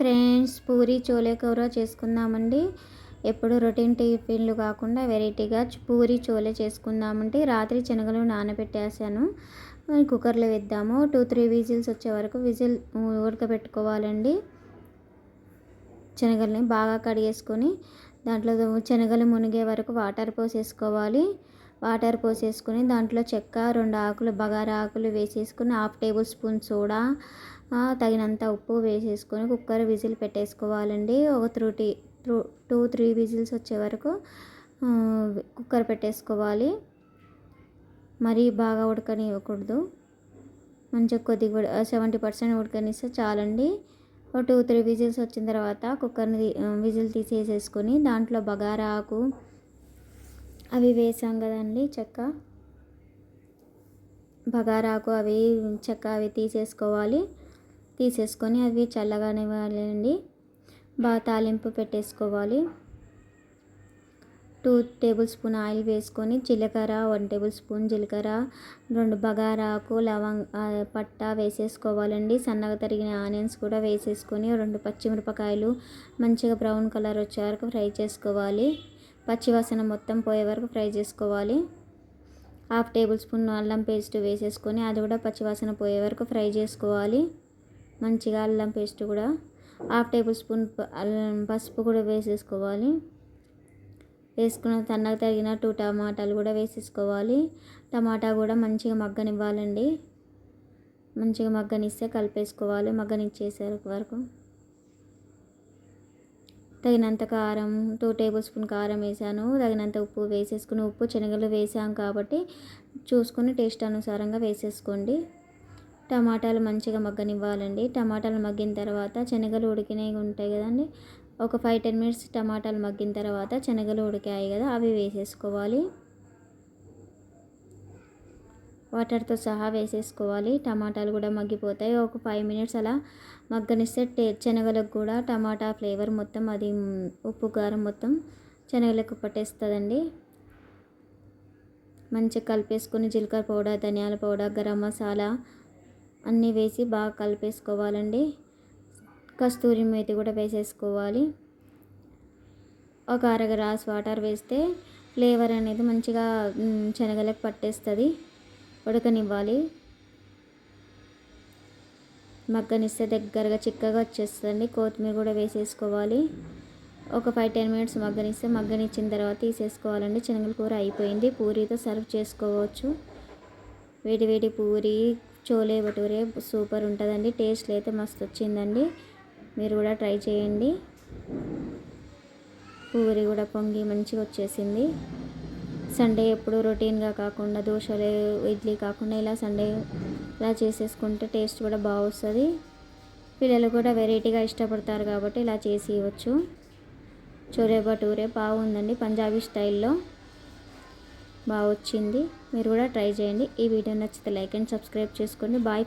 Friends puri chole కూర చేసుకుందామండి. ఎప్పుడు రొటీన్ టిఫిన్లు కాకుండా వెరైటీగా పూరి చోలే చేసుకుందామంటే రాత్రి శనగలు నానబెట్టేసాను. కుక్కర్లో వేద్దాము. టూ త్రీ విజిల్స్ వచ్చే వరకు విజిల్ ఉడకబెట్టుకోవాలండి. శనగల్ని బాగా కడిగేసుకొని దాంట్లో శనగలు మునిగే వరకు వాటర్ పోసేసుకోవాలి. వాటర్ పోసేసుకొని దాంట్లో చెక్క రెండు ఆకులు బగారా ఆకులు వేసేసుకుని హాఫ్ టేబుల్ స్పూన్ సోడా తగినంత ఉప్పు వేసేసుకొని కుక్కర్ విజిల్ పెట్టేసుకోవాలండి. ఒక త్రూటీ త్రూ టూ త్రీ విజిల్స్ వచ్చే వరకు కుక్కర్ పెట్టేసుకోవాలి. మరీ బాగా ఉడకనివ్వకూడదు. మంచిగా కొద్దిగా సెవెంటీ పర్సెంట్ ఉడకనిస్తే చాలండి. ఒక టూ త్రీ విజిల్స్ వచ్చిన తర్వాత కుక్కర్ని విజిల్ తీసేసేసుకొని దాంట్లో బగారా ఆకు అవి వేసాం కదండి చెక్క. బగారాకు అవి చెక్క అవి తీసేసుకోవాలి. తీసేసుకొని అవి చల్లగానివ్వాలండి. బాగా తాలింపు పెట్టేసుకోవాలి. టూ టేబుల్ స్పూన్ ఆయిల్ వేసుకొని జీలకర్ర వన్ టేబుల్ స్పూన్ జీలకర్ర రెండు బగారాకు లవంగ పట్ట వేసేసుకోవాలండి. సన్నగా తరిగిన ఆనియన్స్ కూడా వేసేసుకొని రెండు పచ్చిమిరపకాయలు మంచిగా బ్రౌన్ కలర్ వచ్చే వరకు ఫ్రై చేసుకోవాలి. పచ్చివాసన మొత్తం పోయే వరకు ఫ్రై చేసుకోవాలి. హాఫ్ టేబుల్ స్పూన్ అల్లం పేస్ట్ వేసేసుకొని అది కూడా పచ్చివాసన పోయే వరకు ఫ్రై చేసుకోవాలి. మంచిగా అల్లం పేస్ట్ కూడా. హాఫ్ టేబుల్ స్పూన్ పసుపు కూడా వేసేసుకోవాలి. వేసుకున్న తన్నకు తగిన టూ టమాటాలు కూడా వేసేసుకోవాలి. టమాటా కూడా మంచిగా మగ్గనివ్వాలండి. మంచిగా మగ్గనిస్తే కలిపేసుకోవాలి. మగ్గనిచ్చేసే వరకు. తగినంత కారం టూ టేబుల్ స్పూన్ కారం వేసాను తగినంత ఉప్పు వేసేసుకుని ఉప్పు శనగలు వేసాం కాబట్టి చూసుకొని టేస్ట్ అనుసారంగా వేసేసుకోండి. టమాటాలు మంచిగా మగ్గనివ్వాలండి. టమాటాలు మగ్గిన తర్వాత శనగలు ఉడికినవి ఉంటాయి కదండి. ఒక ఫైవ్ టెన్ మినిట్స్ టమాటాలు మగ్గిన తర్వాత శనగలు ఉడికాయి కదా అవి వేసేసుకోవాలి. వాటర్తో సహా వేసేసుకోవాలి. టమాటాలు కూడా మగ్గిపోతాయి. ఒక ఫైవ్ మినిట్స్ అలా మగ్గనిస్తే టే శనగలకు కూడా టమాటా ఫ్లేవర్ మొత్తం అది ఉప్పు కారం మొత్తం శనగలకు పట్టేస్తుందండి. మంచిగా కలిపేసుకొని జీలకర్ర పౌడర్ ధనియాల పౌడర్ గరం మసాలా అన్నీ వేసి బాగా కలిపేసుకోవాలండి. కస్తూరి మేతి కూడా వేసేసుకోవాలి. ఒక అర గ్లాస్ వాటర్ వేస్తే ఫ్లేవర్ అనేది మంచిగా శనగలకు పట్టేస్తుంది. ఉడకనివ్వాలి. మగ్గనిస్తే దగ్గరగా చిక్కగా వచ్చేస్తుంది కొత్తిమీర కూడా వేసేసుకోవాలి. ఒక ఫైవ్ టెన్ మినిట్స్ మగ్గనిస్తే మగ్గనిచ్చిన తర్వాత తీసేసుకోవాలండి. శనగల కూర అయిపోయింది. పూరీతో సర్వ్ చేసుకోవచ్చు. వేడి వేడి పూరి చోలే భటూరే సూపర్ ఉంటుందండి. టేస్ట్లు అయితే మస్తు వచ్చిందండి. మీరు కూడా ట్రై చేయండి. పూరి కూడా పొంగి మంచిగా వచ్చేసింది. సండే ఎప్పుడు రొటీన్గా కాకుండా దోశలు ఇడ్లీ కాకుండా ఇలా సండే ఇలా చేసేసుకుంటే టేస్ట్ కూడా బాగా వస్తుంది పిల్లలు కూడా వెరైటీగా ఇష్టపడతారు కాబట్టి ఇలా చేసి ఇవ్వచ్చు. చోరే బటూరే బాగుందండి పంజాబీ స్టైల్లో. బాగా వచ్చింది మీరు కూడా ట్రై చేయండి. ఈ వీడియో నచ్చితే లైక్ అండ్ సబ్స్క్రైబ్ చేసుకోండి. బాయ్.